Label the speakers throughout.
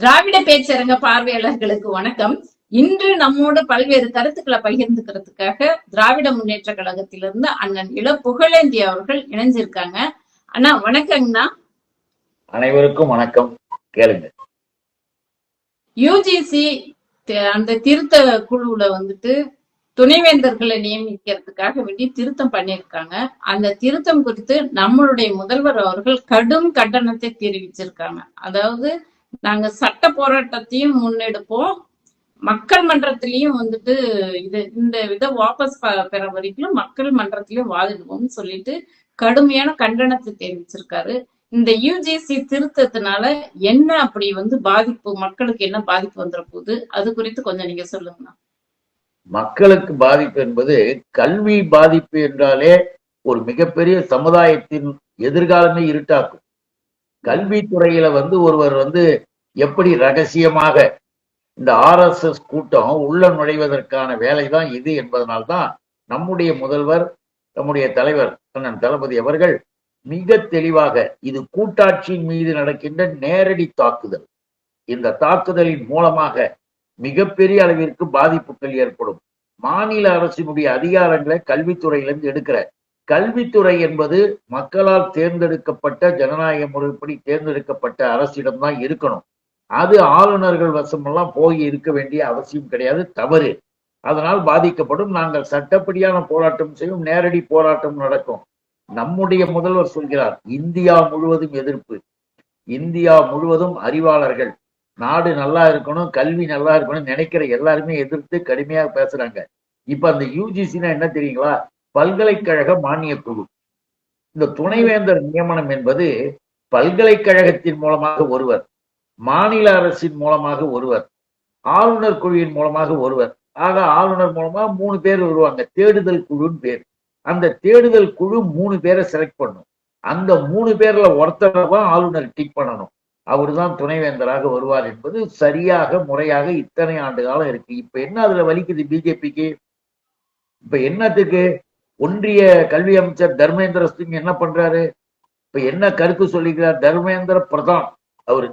Speaker 1: திராவிட பேச்சரங்க பார்வையாளர்களுக்கு வணக்கம். இன்று நம்மோடு பல்வேறு கருத்துக்களை பகிர்ந்துக்கிறதுக்காக திராவிட முன்னேற்ற கழகத்திலிருந்து அண்ணன் இள புகழேந்தி அவர்கள் இணைஞ்சிருக்காங்க. அண்ணா வணக்கங்கண்ணா.
Speaker 2: அனைவருக்கும் வணக்கம். கேளுங்க.
Speaker 1: யூஜிசி அந்த திருத்த குழுவுல வந்துட்டு துணைவேந்தர்களை நியமிக்கிறதுக்காக வேண்டி திருத்தம் பண்ணியிருக்காங்க. அந்த திருத்தம் குறித்து நம்மளுடைய முதல்வர் அவர்கள் கடும் கண்டனத்தை தெரிவிச்சிருக்காங்க. அதாவது நாங்க சட்ட போராட்டத்தையும் முன்னெடுப்போம். மக்கள் மன்றத்திலயும் வந்துட்டு இது இந்த இதை வாபஸ் பெற வரைக்கும் மக்கள் மன்றத்திலயும் வாதிடுவோம்னு சொல்லிட்டு கடுமையான கண்டனத்தை தெரிவிச்சிருக்காரு. இந்த யூஜிசி திருத்தத்தினால என்ன அப்படி வந்து பாதிப்பு மக்களுக்கு என்ன பாதிப்பு வந்துட போகுது அது குறித்து கொஞ்சம் நீங்க சொல்லுங்க
Speaker 2: மக்களுக்கு பாதிப்பு என்பது கல்வி பாதிப்பு என்றாலே ஒரு மிகப்பெரிய சமுதாயத்தின் எதிர்காலமே இருட்டாக்கும். கல்வித்துறையில வந்து ஒருவர் வந்து எப்படி ரகசியமாக இந்த ஆர்எஸ்எஸ் கூட்டம் உள்ள நுழைவதற்கான வேலை தான் இது என்பதனால்தான் நம்முடைய முதல்வர் நம்முடைய தலைவர் அண்ணன் தளபதி அவர்கள் மிக தெளிவாக இது கூட்டாட்சியின் மீது நடக்கின்ற நேரடி தாக்குதல். இந்த தாக்குதலின் மூலமாக மிகப்பெரிய அளவிற்கு பாதிப்புகள் ஏற்படும். மாநில அரசினுடைய அதிகாரங்களை கல்வித்துறையிலிருந்து எடுக்கிற கல்வித்துறை என்பது மக்களால் தேர்ந்தெடுக்கப்பட்ட ஜனநாயக முறைப்படி தேர்ந்தெடுக்கப்பட்ட அரசிடம்தான் இருக்கணும். அது ஆளுநர்கள் வசமெல்லாம் போய் இருக்க வேண்டிய அவசியம் கிடையாது தவறு. அதனால் பாதிக்கப்படும். நாங்கள் சட்டப்படியான போராட்டம் செய்யும் நேரடி போராட்டம் நடக்கும். நம்முடைய முதல்வர் சொல்கிறார் இந்தியா முழுவதும் எதிர்ப்பு. இந்தியா முழுவதும் அறிவாளர்கள். நாடு நல்லா இருக்கணும் கல்வி நல்லா இருக்கணும் நினைக்கிற எல்லாருமே எதிர்த்து கடுமையாக பேசுறாங்க. இப்ப அந்த யூஜிசினா என்ன தெரியுங்களா? பல்கலைக்கழக மானிய குழு. இந்த துணைவேந்தர் நியமனம் என்பது பல்கலைக்கழகத்தின் மூலமாக ஒருவர் மாநில அரசின் மூலமாக ஒருவர் ஆளுநர் குழுவின் மூலமாக ஒருவர். ஆக ஆளுநர் மூலமா மூணு பேர் வருவாங்க தேடுதல் குழுன்னு பேர். அந்த தேடுதல் குழு மூணு பேரை செலக்ட் பண்ணும். அந்த மூணு பேர்ல ஒருத்தரை தான் ஆளுநர் டிக் பண்ணணும். அவர்தான் துணைவேந்தராக வருவார் என்பது சரியாக முறையாக இத்தனை ஆண்டு காலம் இருக்கு. இப்ப என்ன அதுல வலிக்குது பிஜேபிக்கு இப்ப என்னத்துக்கு? ஒன்றிய கல்வி அமைச்சர் தர்மேந்திர சிங் என்ன பண்றாரு? இப்ப என்ன கருத்து சொல்லிக்கிறார்? தர்மேந்திர பிரதான். அவரு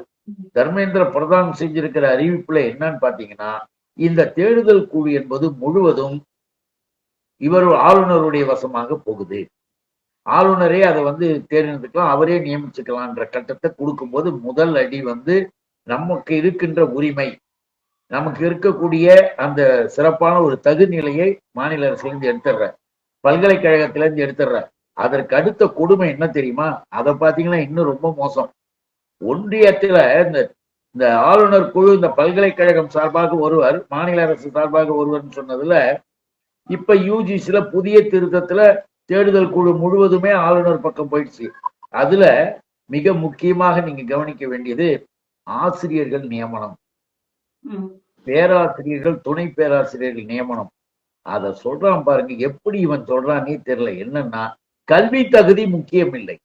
Speaker 2: தர்மேந்திர பிரதான் செஞ்சிருக்கிற அறிவிப்புல என்னன்னு பாத்தீங்கன்னா இந்த தேடுதல் குழு என்பது முழுவதும் இவர் ஆளுநருடைய வசமாக போகுது. ஆளுநரே அதை வந்து தேர்ந்தெடுக்கலாம் அவரே நியமிச்சுக்கலாம்ன்ற கட்டத்தை கொடுக்கும்போது முதல் அடி வந்து நமக்கு இருக்கின்ற உரிமை. நமக்கு இருக்கக்கூடிய அந்த சிறப்பான ஒரு தகுநிலையை மாநில அரசு எடுத்துடுற பல்கலைக்கழகத்திலிருந்து எடுத்துடுற அதற்கு அடுத்த கொடுமை என்ன தெரியுமா? அதை பாத்தீங்கன்னா இன்னும் ரொம்ப மோசம். ஒன்றியத்துல இந்த இந்த ஆளுநர் குழு இந்த பல்கலைக்கழகம் சார்பாக ஒருவர் மாநில அரசு சார்பாக ஒருவர்னு சொன்னதுல இப்ப யூஜிசில புதிய திருத்தத்துல தேடுதல் குழு முழுவதுமே ஆளுநர் பக்கம் போயிடுச்சு. அதுல மிக முக்கியமாக நீங்க கவனிக்க வேண்டியது ஆசிரியர்கள் நியமனம். பேராசிரியர்கள் துணை பேராசிரியர்கள் நியமனம். அத சொல்றான் பாருங்க. எப்படி இவன் சொல்றானே தெரியல. என்னன்னா கல்வி தகுதி முக்கியம் இல்லை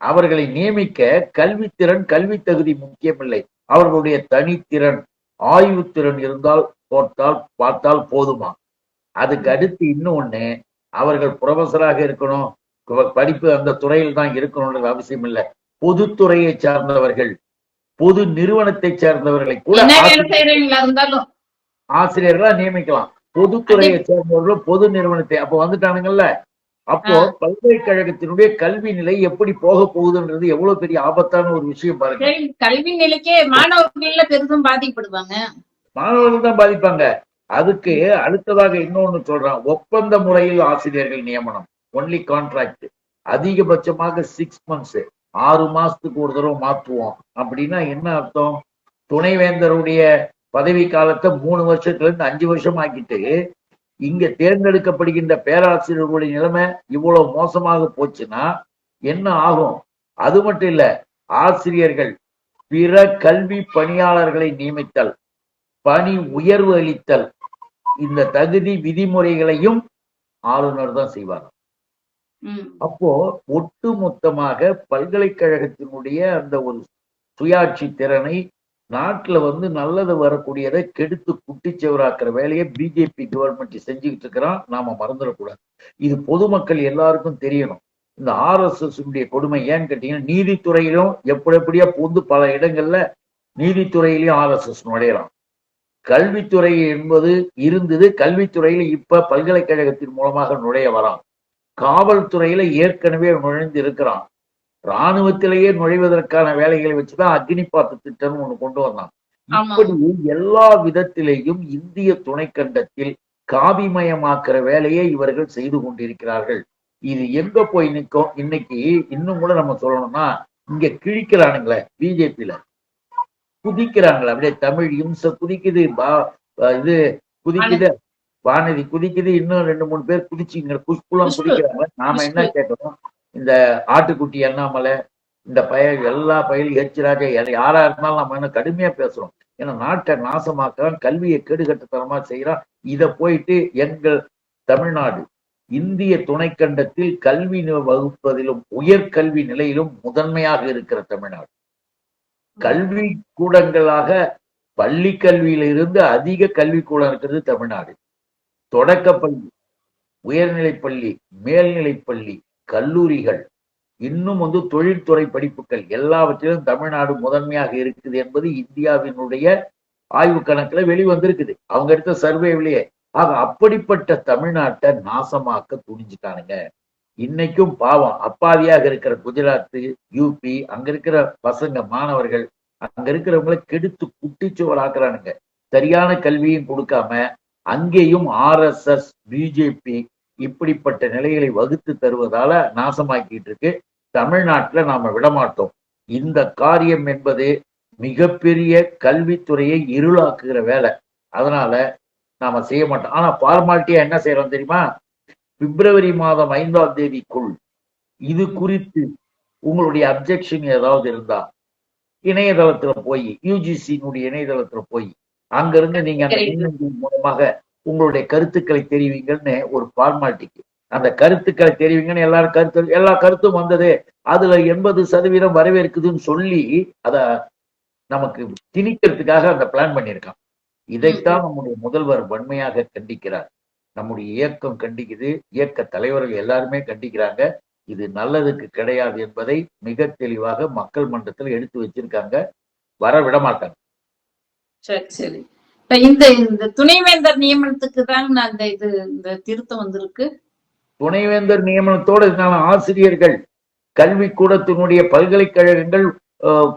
Speaker 2: அவர்களை நியமிக்க கல்வித்திறன் கல்வி தகுதி முக்கியமில்லை. அவர்களுடைய தனித்திறன் ஆய்வுத்திறன் இருந்தால் போட்டால் பார்த்தால் போதுமா? அதுக்கு அடுத்து இன்னொன்னு அவர்கள் புரொஃபஸராக இருக்கணும். படிப்பு அந்த துறையில் தான் இருக்கணும்ன்றது அவசியம் இல்லை. பொதுத்துறையை சார்ந்தவர்கள் பொது நிறுவனத்தை சேர்ந்தவர்களை கூட ஆசிரியர்களா நியமிக்கலாம். பொதுத்துறையை சேர்ந்தவர்கள் பொது நிறுவனத்தை அப்ப வந்துட்டானுங்கல்ல. அப்போ. பல்கலைக்கழகத்தினுடைய கல்வி நிலை எப்படி போக போகுதுன்றது எவ்வளவு பெரிய ஆபத்தான ஒரு விஷயம் பாருங்க.
Speaker 1: கல்வி நிலைக்கே மாணவர்கள்ல பெரிதும் பாதிக்கப்படுவாங்க.
Speaker 2: மாணவர்கள் தான் பாதிப்பாங்க. அதுக்கு அடுத்ததாக இன்னொன்னு சொல்றான். ஒப்பந்த முறையில் ஆசிரியர்கள் நியமனம் ஒன்லி கான்ட்ராக்ட் அதிகபட்சமாக சிக்ஸ் மந்த்ஸ் ஆறு மாசத்துக்கு ஒரு தடவை மாத்துவோம் அப்படின்னா என்ன அர்த்தம்? துணைவேந்தருடைய பதவி காலத்தை மூணு வருஷத்துல இருந்து அஞ்சு வருஷம் ஆக்கிட்டு இங்க தேர்ந்தெடுக்கப்படுகின்ற பேராசிரியர்களுடைய நிலைமை இவ்வளவு மோசமாக போச்சுன்னா என்ன ஆகும் அது மட்டும் இல்ல ஆசிரியர்கள் பிற கல்வி பணியாளர்களை நியமித்தல் பணி உயர்வு அளித்தல் இந்த தகுதி விதிமுறைகளையும் ஆளுநர் தான் செய்வார். அப்போ ஒட்டுமொத்தமாக பல்கலைக்கழகத்தினுடைய அந்த ஒரு சுயாட்சி திறனை நாட்டுல வந்து நல்லது வரக்கூடியதை கெடுத்து குட்டிச்சவராக்குற வேலையை பிஜேபி கவர்மெண்ட் செஞ்சுக்கிட்டு இருக்கிறான். நாம மறந்துடக்கூடாது. இது பொதுமக்கள் எல்லாருக்கும் தெரியணும். இந்த ஆர்எஸ்எஸ் உடைய கொடுமை ஏன்னு கேட்டீங்கன்னா நீதித்துறையிலும் எப்படி எப்படியா புந்து பல இடங்கள்ல நீதித்துறையிலையும் ஆர்எஸ்எஸ் நுழையலாம். கல்வித்துறை என்பது இருந்தது. கல்வித்துறையில இப்ப பல்கலைக்கழகத்தின் மூலமாக நுழைய வரான். காவல்துறையில ஏற்கனவே நுழைந்து இருக்கிறான். ராணுவத்திலேயே நுழைவதற்கான வேலைகளை வச்சுதான் அக்னிபாத் திட்டம்னு ஒண்ணு கொண்டு வந்தான். இப்படி எல்லா விதத்திலேயும் இந்திய துணைக்கண்டத்தில் காவிமயமாக்குற வேலையை இவர்கள் செய்து கொண்டிருக்கிறார்கள். இது எங்க போய் நிற்கும் இன்னைக்கு இன்னும் கூட நம்ம சொல்லணும்னா இங்க கிழிக்கிறானுங்களே பிஜேபியில. குதிக்கிறாங்களே அப்படியே தமிழ் இம்சை குதிக்குது பா இது குதிக்குது வானதி. குதிக்குது இன்னும் ரெண்டு மூணு பேர் குதிச்சுங்க குஷ்புலம்
Speaker 1: குஷ்பு.
Speaker 2: குதிக்கிறாங்க. நாம என்ன. கேட்கணும் இந்த ஆட்டுக்குட்டி அண்ணாமலை இந்த பயல் எல்லா பயலும் எச்சிராஜா எல்லாம் யாரா இருந்தாலும் நம்ம என்ன கடுமையா பேசுறோம். ஏன்னா நாட்டை நாசமாக்குறான் கல்வியை கெடுகட்டுத்தனமா செய்யறான். இதை போயிட்டு எங்கள் தமிழ்நாடு இந்திய துணைக்கண்டத்தில் கல்வி வகுப்பதிலும் உயர்கல்வி நிலையிலும் முதன்மையாக இருக்கிற தமிழ்நாடு. கல்வி கூடங்களாக பள்ளி கல்வியிலிருந்து அதிக கல்வி கூடம் இருக்கிறது தமிழ்நாடு. தொடக்கப்பள்ளி உயர்நிலைப் பள்ளி மேல்நிலைப் பள்ளி கல்லூரிகள் இன்னும் வந்து தொழில்துறை படிப்புகள் எல்லாவற்றிலும் தமிழ்நாடு முதன்மையாக இருக்குது என்பது இந்தியாவினுடைய ஆய்வு கணக்குல வெளிவந்திருக்குது. அவங்க எடுத்த சர்வேவிலேயே ஆக அப்படிப்பட்ட தமிழ்நாட்டை நாசமாக்க துணிஞ்சுட்டானுங்க. இன்னைக்கும் பாவம். அப்பாவியாக இருக்கிற குஜராத் யூபி அங்க இருக்கிற பசங்க மாணவர்கள் அங்க இருக்கிறவங்களை கெடுத்து குட்டிச்சுவர் ஆக்குறானுங்க சரியான கல்வியும் கொடுக்காம அங்கேயும் ஆர்எஸ்எஸ் பிஜேபி இப்படிப்பட்ட நிலைகளை வகுத்து தருவதால நாசமாக்கிட்டு இருக்கு தமிழ்நாட்டுல நாம விடமாட்டோம். இந்த காரியம் என்பது மிகப்பெரிய கல்வித்துறையை இருளாக்குகிற வேலை. அதனால நாம செய்ய மாட்டோம். ஆனா ஃபார்மாலிட்டியா என்ன செய்யறோம் தெரியுமா? பிப்ரவரி மாதம் ஐந்தாம் தேதிக்குள் இது குறித்து உங்களுடைய அப்ஜெக்ஷன் ஏதாவது இருந்தா இணையதளத்துல போய் யூஜிசியினுடைய இணையதளத்துல போய் அங்கிருந்து நீங்க அந்த. மின்னஞ்சல் மூலமாக உங்களுடைய கருத்துக்களை தெரிவிங்கன்னு ஒரு ஃபார்மாலிட்டிக்கு அந்த கருத்துக்களை தெரிவிங்கன்னு எல்லாரும் கருத்து எல்லா கருத்தும் வந்தது. அதுல எண்பது சதவீதம் வரவேற்குதுன்னு சொல்லி அத நமக்கு திணிக்கிறதுக்காக அந்த பிளான் பண்ணியிருக்கான். இதைத்தான் நம்முடைய முதல்வர் வன்மையாக கண்டிக்கிறார். நம்முடைய இயக்கம் கண்டிக்குது. இயக்க தலைவர்கள் எல்லாருமே கண்டிக்கிறாங்க. இது நல்லதுக்கு கிடையாது என்பதை மிக தெளிவாக மக்கள் மன்றத்தில் எடுத்து வச்சிருக்காங்க. வர விட மாட்டாங்க
Speaker 1: சரி சரி. இந்த இந்த துணைவேந்தர் நியமனத்துக்கு தான் அந்த இது இந்த திருத்தம் வந்திருக்கு.
Speaker 2: துணைவேந்தர் நியமனத்தோடு ஆசிரியர்கள். கல்வி கூடத்தினுடைய பல்கலைக்கழகங்கள்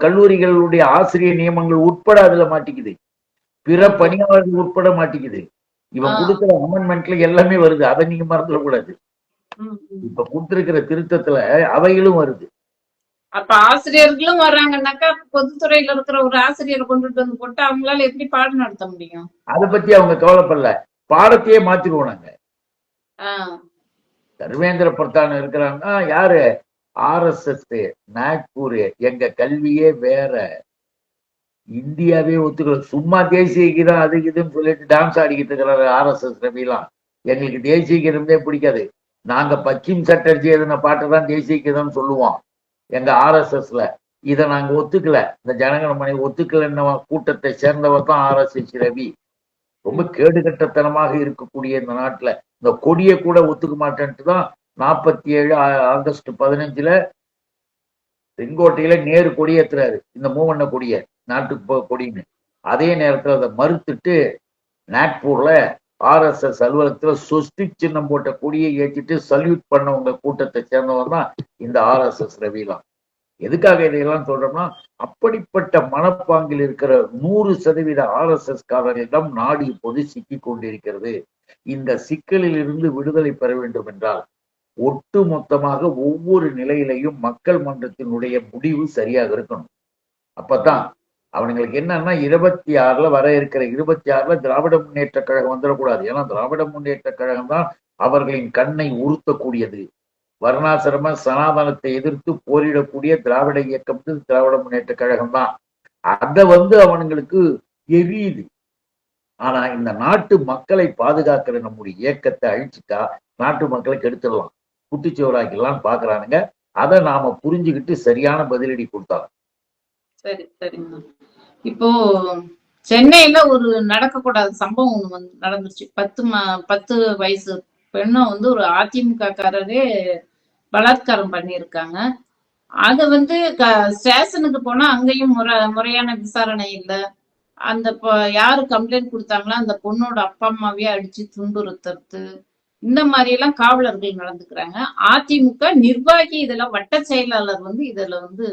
Speaker 2: கல்லூரிகளுடைய ஆசிரியர் நியமனங்கள் உட்பட அதுல மாட்டிக்குது. பிற பணியாளர்கள் உட்பட மாட்டிக்குது. இவன். கொடுக்கிற அமெண்ட்மெண்ட்ல எல்லாமே வருது. அதை நீங்க மறந்துடக்கூடாது. இப்ப கொடுத்திருக்கிற திருத்தத்துல அவைகளும் வருது.
Speaker 1: அப்ப ஆசிரியர்களும் வர்றாங்கன்னாக்கா பொதுத்துறையில இருக்கிற ஒரு ஆசிரியரை கொண்டுட்டு வந்து போட்டு அவங்களால எப்படி பாடம் நடத்த முடியும்?
Speaker 2: அதை பத்தி அவங்க கவலைப்படல. பாடத்தையே நாங்க.
Speaker 1: ஆஹ்
Speaker 2: தர்மேந்திர பிரதான் இருக்கிறாங்கன்னா யாரு? ஆர்எஸ்எஸ் நாக்பூர் எங்க கல்வியே வேற. இந்தியாவே ஒத்துக்கல. சும்மா தேசிய கீதம் அது இதுன்னு சொல்லிட்டு டான்ஸ் ஆடிக்கிட்டு இருக்கிறாரு ஆர்எஸ்எஸ் ரவிலாம். எங்களுக்கு தேசிய கீதமே பிடிக்காது. நாங்க பச்சிம் சட்டர்ஜி எதுன பாட்டை தான் தேசிய கீதம்னு சொல்லுவோம். எங்க ஆர்எஸ்எஸ்ல. இதை நாங்க ஒத்துக்கல. இந்த ஜனகணமனை ஒத்துக்கலன்ன கூட்டத்தை சேர்ந்தவர் தான் ஆர்எஸ்எஸ் ரவி. ரொம்ப கேடுகட்டத்தனமாக இருக்கக்கூடிய இந்த நாட்டுல. இந்த கொடியை கூட ஒத்துக்க மாட்டேன்ட்டு தான் நாற்பத்தி ஏழு ஆகஸ்ட் பதினஞ்சுல செங்கோட்டையில நேரு கொடியேத்துறாரு இந்த மூவண்ண கொடிய நாட்டுக்கு போ- கொடின்னு. அதே நேரத்துல அதை மறுத்துட்டு நாக்பூர்ல ஆர்எஸ்எஸ் அலுவலகத்துல சொஸ்டி சின்னம் போட்ட கொடியை ஏற்றிட்டு சல்யூட் பண்ணவங்க கூட்டத்தை சேர்ந்தவங்க தான் இந்த ஆர்எஸ்எஸ் ரவிலாம். எதுக்காக இதையெல்லாம் சொல்றோம்னா அப்படிப்பட்ட மனப்பாங்கில் இருக்கிற நூறு சதவீத ஆர்எஸ்எஸ் காரர்களிடம் நாடு இப்போது சிக்கிக் கொண்டிருக்கிறது. இந்த சிக்கலில் இருந்து விடுதலை பெற வேண்டும் என்றால் ஒட்டு மொத்தமாக ஒவ்வொரு நிலையிலையும் மக்கள் மன்றத்தினுடைய முடிவு சரியாக இருக்கணும். அப்பதான் அவனுங்களுக்கு என்னன்னா இருபத்தி ஆறுல வர இருக்கிற இருபத்தி ஆறுல திராவிட முன்னேற்ற கழகம் வந்துடக்கூடாது. ஏன்னா திராவிட முன்னேற்ற கழகம் தான் அவர்களின் கண்ணை உறுத்தக்கூடியது. வர்ணாசிரம சனாதனத்தை எதிர்த்து போரிடக்கூடிய திராவிட இயக்கம் திராவிட முன்னேற்ற கழகம் தான். அதை வந்து அவனுங்களுக்கு எரியுது. ஆனா இந்த நாட்டு மக்களை பாதுகாக்கிற நம்முடைய இயக்கத்தை அழிச்சுட்டா நாட்டு மக்களை கெடுத்துடலாம் குட்டிச்சோறாக்கிடலாம்னு பாக்குறானுங்க. அதை நாம புரிஞ்சுக்கிட்டு சரியான பதிலடி கொடுத்தாங்க
Speaker 1: சரி சரிங்க இப்போ சென்னையில ஒரு நடக்கக்கூடாத சம்பவம் ஒண்ணு வந்து நடந்துருச்சு. பத்து மா பத்து வயசு பெண்ணை வந்து ஒரு அதிமுக காரரே பலாத்காரம் பண்ணியிருக்காங்க. அது வந்து க- ஸ்டேஷனுக்கு போனா அங்கேயும் முறை முறையான விசாரணை இல்ல. அந்த யாரு கம்ப்ளைண்ட் கொடுத்தாங்களோ அந்த பொண்ணோட அப்பா அம்மாவே அடிச்சு துன்புறுத்துறது. இந்த மாதிரி எல்லாம் காவலர்கள் நடந்துக்கிறாங்க. அதிமுக நிர்வாகி இதுல வட்ட செயலாளர் வந்து இதுல வந்து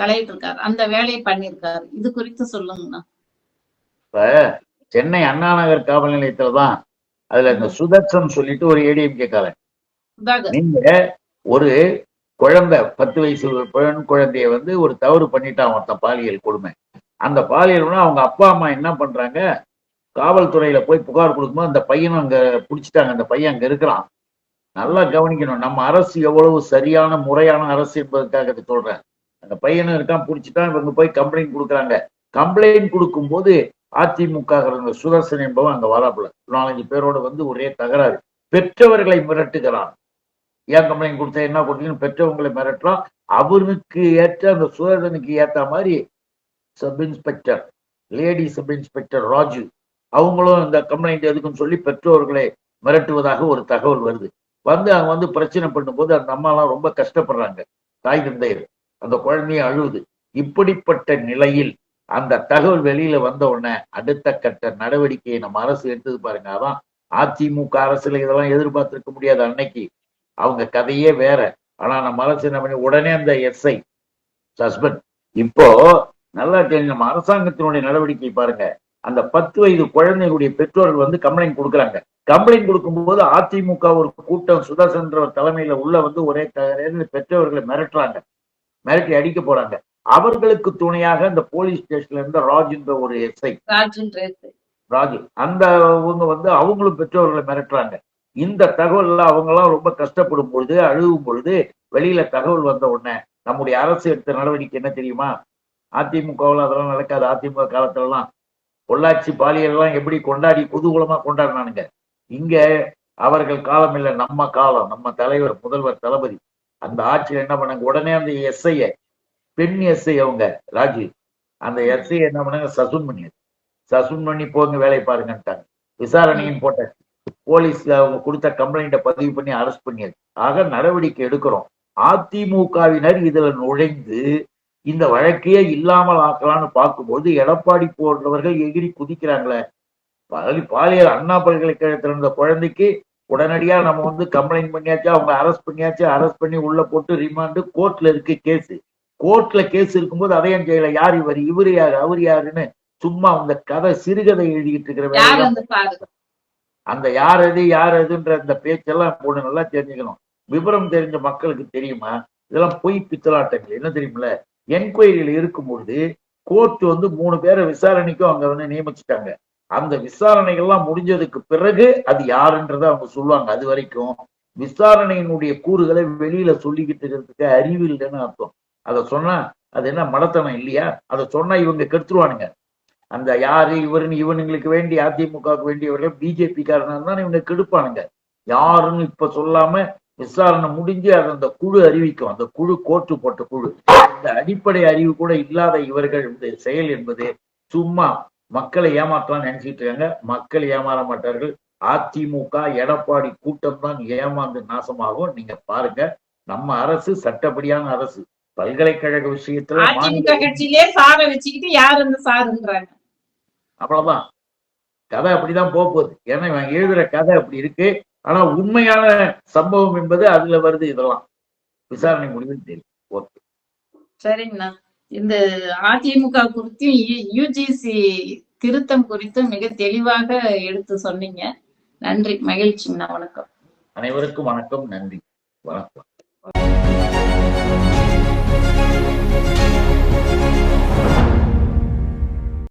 Speaker 1: தலையிட்டு இருக்காரு அந்த வேலையை பண்ணியிருக்காரு. இது குறித்து சொல்லுங்கண்ணா.
Speaker 2: இப்ப சென்னை அண்ணா நகர் காவல் நிலையத்துல தான் அதுல இந்த சுதர்சன் சொல்லிட்டு ஒரு ஏடிஎம்கே காரன்.
Speaker 1: சுதாகர்.
Speaker 2: நீங்க ஒரு குழந்தை பத்து வயசு பெண் குழந்தைய வந்து ஒரு தவறு பண்ணிட்டான் ஒருத்தன் பாலியல் கொடுமை. அந்த பாலியல்னா அவங்க அப்பா அம்மா என்ன பண்றாங்க? காவல்துறையில போய் புகார் கொடுக்கும்போது அந்த பையனும் அங்க புடிச்சிட்டாங்க. அந்த பையன் அங்க இருக்கிறான். நல்லா கவனிக்கணும். நம்ம அரசு எவ்வளவு சரியான முறையான அரசு என்பதற்காக சொல்றேன். அந்த பையனும் இருக்கான் பிடிச்சிட்டான் இவங்க போய் கம்ப்ளைண்ட் கொடுக்குறாங்க. கம்ப்ளைண்ட் கொடுக்கும்போது அதிமுக சுதர்சன் என்பவன் அங்க வராப்புல. நாலஞ்சு பேரோட வந்து ஒரே தகராறு. பெற்றவர்களை மிரட்டுகிறான். ஏன் கம்ப்ளைண்ட் கொடுத்த என்ன கொடுத்தீங்கன்னு பெற்றவங்களை மிரட்டுறான் அவருக்கு ஏற்ற அந்த சுதர்சனுக்கு ஏத்த மாதிரி sub inspector lady sub inspector Raju அவங்களும் இந்த கம்ப்ளைண்ட் எதுக்குன்னு சொல்லி பெற்றோர்களை மிரட்டுவதாக ஒரு தகவல் வருது. வந்து அவங்க வந்து பிரச்சனை பண்ணும்போது அந்த அம்மாலாம் ரொம்ப கஷ்டப்படுறாங்க. தாய் தந்தையர். அந்த குழந்தைய அழுகுது இப்படிப்பட்ட நிலையில் அந்த தகவல் வெளியில வந்த உடனே அடுத்த கட்ட நடவடிக்கையை நம்ம அரசு எடுத்தது பாருங்க. அதான் அதிமுக அரசுல இதெல்லாம் எதிர்பார்த்திருக்க முடியாது அன்னைக்கு. அவங்க கதையே வேற. ஆனா நம்ம அரசு என்ன பண்ணி உடனே அந்த எஸ்ஐ சஸ்பெண்ட். இப்போ நல்லா தெரியும் நம்ம அரசாங்கத்தினுடைய நடவடிக்கை பாருங்க. அந்த பத்து வயது குழந்தைகளுடைய பெற்றோர்கள் வந்து கம்ப்ளைண்ட் கொடுக்குறாங்க. கம்ப்ளைண்ட் கொடுக்கும்போது அதிமுக ஒரு கூட்டம் சுதர்சன்ற தலைமையில உள்ள வந்து ஒரே தகராறு பெற்றோர்களை மிரட்டுறாங்க. மிரட்டி அடிக்க போறாங்க. அவர்களுக்கு துணையாக இந்த போலீஸ் ஸ்டேஷன்ல இருந்த ராஜ்ன்ற ஒரு எஸ்ஐ. ராஜு அந்த அவங்க வந்து அவங்களும் பெற்றோர்களை மிரட்டுறாங்க. இந்த தகவல்ல அவங்க எல்லாம் ரொம்ப கஷ்டப்படும் பொழுது அழுகும் பொழுது வெளியில தகவல் வந்த உடனே நம்முடைய அரசு எடுத்த நடவடிக்கை என்ன தெரியுமா? அதிமுகவில் அதெல்லாம் நடக்காது. அதிமுக காலத்துல எல்லாம் பொள்ளாச்சி பாலியல் எல்லாம் எப்படி கொண்டாடி குதூகலமா கொண்டாடினானுங்க. இங்க அவர்கள் காலம் இல்ல. நம்ம காலம். நம்ம தலைவர் முதல்வர் தளபதி. அந்த ஆட்சியில் என்ன பண்ணாங்க? உடனே அந்த எஸ்ஐய பெண் எஸ்ஐ அவங்க ராஜு அந்த எஸ்ஐ என்ன பண்ணாங்க? சசுன் பண்ணி சசுன் பண்ணி போங்க வேலையை பாருங்கன்ட்டாங்க. விசாரணையும் போட்டாச்சு. போலீஸ்ல அவங்க கொடுத்த கம்ப்ளைண்ட்டை பதிவு பண்ணி அரெஸ்ட் பண்ணியாச்சு ஆக நடவடிக்கை எடுக்கிறோம். அதிமுகவினர் இதுல நுழைந்து இந்த வழக்கையே இல்லாமல் ஆக்கலாம்னு பார்க்கும்போது எடப்பாடி போன்றவர்கள் எகிரி குதிக்கிறாங்களே. பாலி பாலியல் அண்ணா பல்கலைக்கழகத்தில் இருந்த குழந்தைக்கு உடனடியா நம்ம வந்து கம்ப்ளைண்ட் பண்ணியாச்சு அவங்க அரெஸ்ட் பண்ணியாச்சு அரெஸ்ட் பண்ணி உள்ள போட்டு ரிமாண்டு கோர்ட்ல இருக்கு கேஸ் கோர்ட்ல கேஸ் இருக்கும்போது அதையும் செய்யல யார் இவர்? இவரு யாரு? அவர் யாருன்னு சும்மா அந்த கதை சிறுகதை எழுதிட்டு இருக்கிற அந்த யார் எது யார் எதுன்ற அந்த பேச்செல்லாம் போட்டு நல்லா தெரிஞ்சுக்கணும். விவரம் தெரிஞ்ச மக்களுக்கு தெரியுமா? இதெல்லாம் பொய் பித்தலாட்டங்கள். என்ன தெரியுமில்ல? என்கொயரியில இருக்கும்பொழுது கோர்ட் வந்து மூணு பேரை விசாரணைக்கும் அங்க வந்து நியமிச்சுட்டாங்க. அந்த விசாரணைகள்லாம் முடிஞ்சதுக்கு பிறகு அது யாருன்றதை அவங்க சொல்லுவாங்க. அது வரைக்கும் விசாரணையினுடைய கூறுகளை வெளியில சொல்லிக்கிட்டு இருக்கிறதுக்கு அறிவு இல்லைன்னு அர்த்தம். அதை சொன்னா அது என்ன மடத்தனம் இல்லையா? அதை சொன்னா இவங்க கெடுத்துருவானுங்க. அந்த யாரு இவருன்னு இவனுங்களுக்கு வேண்டி அதிமுகவுக்கு வேண்டியவர்கள் பிஜேபி காரன் தான் இவங்க கெடுப்பானுங்க. யாருன்னு இப்ப சொல்லாம விசாரணை முடிஞ்சு அது அந்த குழு அறிவிக்கும். அந்த குழு கோர்ட்டு போட்ட குழு. இந்த அடிப்படை அறிவு கூட இல்லாத இவர்கள் இந்த செயல் என்பது சும்மா மக்களை ஏமாற்றலாம் நினைச்சிட்டு இருக்காங்க. மக்கள் ஏமாற மாட்டார்கள். அதிமுக எடப்பாடி கூட்டம் தான் ஏமாந்து நாசமாகும். நீங்க பாருங்க. நம்ம அரசு சட்டப்படியான அரசு. பல்கலைக்கழக விஷயத்துல
Speaker 1: அதிமுக கட்சியிலே சாரை வச்சுக்கிட்டு யார் அந்த சாருன்றாங்க?
Speaker 2: அவ்வளவுதான். கதை அப்படிதான் போக போகுது. ஏன்னா இவன் எழுதுற கதை அப்படி இருக்கு. ஆனா உண்மையான சம்பவம் என்பது அதுல வருது இதெல்லாம். விசாரணை முடிவில் தெரியும் ஓகே.
Speaker 1: சரிங்கண்ணா. இந்த அதிமுக குறித்தும் யூஜிசி திருத்தம் குறித்தும் மிக தெளிவாக எடுத்து சொன்னீங்க நன்றி மகிழ்ச்சிங்கண்ணா வணக்கம்
Speaker 2: அனைவருக்கும் வணக்கம் நன்றி வணக்கம் Thank you.